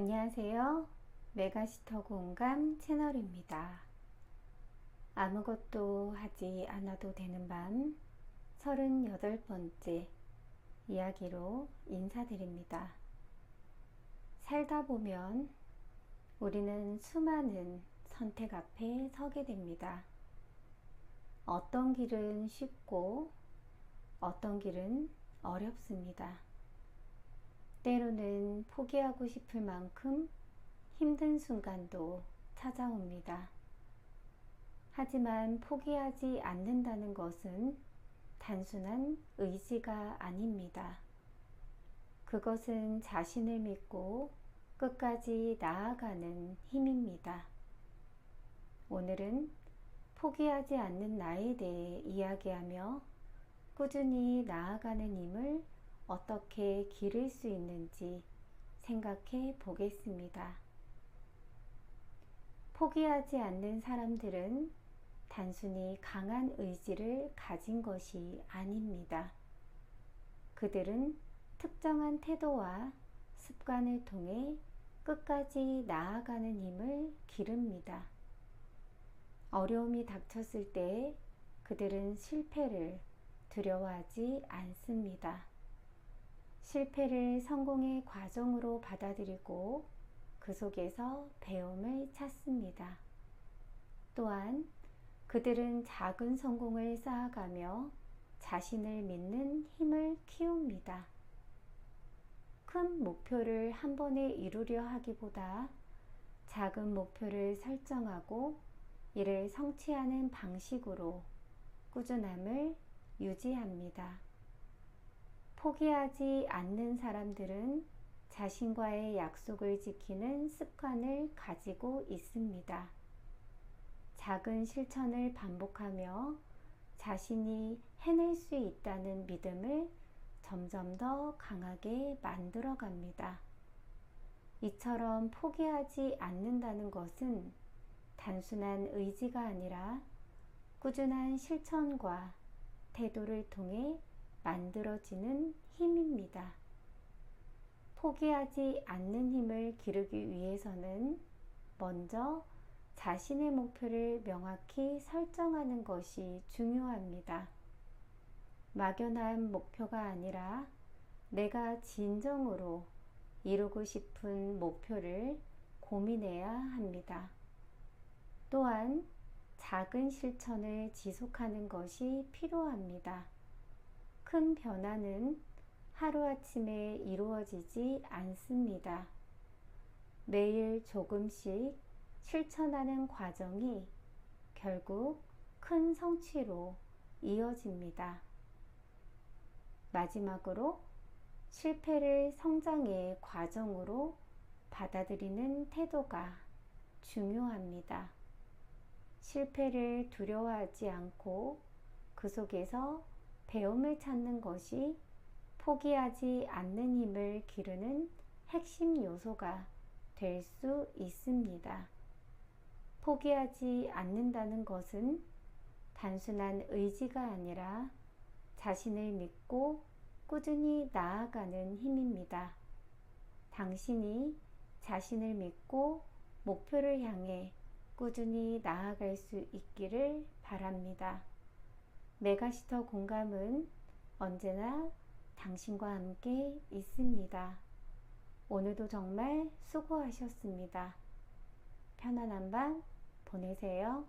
안녕하세요. 메가시터 공감 채널입니다. 아무것도 하지 않아도 되는 밤 38번째 이야기로 인사드립니다. 살다 보면 우리는 수많은 선택 앞에 서게 됩니다. 어떤 길은 쉽고 어떤 길은 어렵습니다. 때로는 포기하고 싶을 만큼 힘든 순간도 찾아옵니다. 하지만 포기하지 않는다는 것은 단순한 의지가 아닙니다. 그것은 자신을 믿고 끝까지 나아가는 힘입니다. 오늘은 포기하지 않는 나에 대해 이야기하며 꾸준히 나아가는 힘을 어떻게 기를 수 있는지 생각해 보겠습니다. 포기하지 않는 사람들은 단순히 강한 의지를 가진 것이 아닙니다. 그들은 특정한 태도와 습관을 통해 끝까지 나아가는 힘을 기릅니다. 어려움이 닥쳤을 때 그들은 실패를 두려워하지 않습니다. 실패를 성공의 과정으로 받아들이고 그 속에서 배움을 찾습니다. 또한 그들은 작은 성공을 쌓아가며 자신을 믿는 힘을 키웁니다. 큰 목표를 한 번에 이루려 하기보다 작은 목표를 설정하고 이를 성취하는 방식으로 꾸준함을 유지합니다. 포기하지 않는 사람들은 자신과의 약속을 지키는 습관을 가지고 있습니다. 작은 실천을 반복하며 자신이 해낼 수 있다는 믿음을 점점 더 강하게 만들어 갑니다. 이처럼 포기하지 않는다는 것은 단순한 의지가 아니라 꾸준한 실천과 태도를 통해 만들어지는 힘입니다. 포기하지 않는 힘을 기르기 위해서는 먼저 자신의 목표를 명확히 설정하는 것이 중요합니다. 막연한 목표가 아니라 내가 진정으로 이루고 싶은 목표를 고민해야 합니다. 또한 작은 실천을 지속하는 것이 필요합니다. 큰 변화는 하루아침에 이루어지지 않습니다. 매일 조금씩 실천하는 과정이 결국 큰 성취로 이어집니다. 마지막으로 실패를 성장의 과정으로 받아들이는 태도가 중요합니다. 실패를 두려워하지 않고 그 속에서 배움을 찾는 것이 포기하지 않는 힘을 기르는 핵심 요소가 될 수 있습니다. 포기하지 않는다는 것은 단순한 의지가 아니라 자신을 믿고 꾸준히 나아가는 힘입니다. 당신이 자신을 믿고 목표를 향해 꾸준히 나아갈 수 있기를 바랍니다. 메가시터 공감은 언제나 당신과 함께 있습니다. 오늘도 정말 수고하셨습니다. 편안한 밤 보내세요.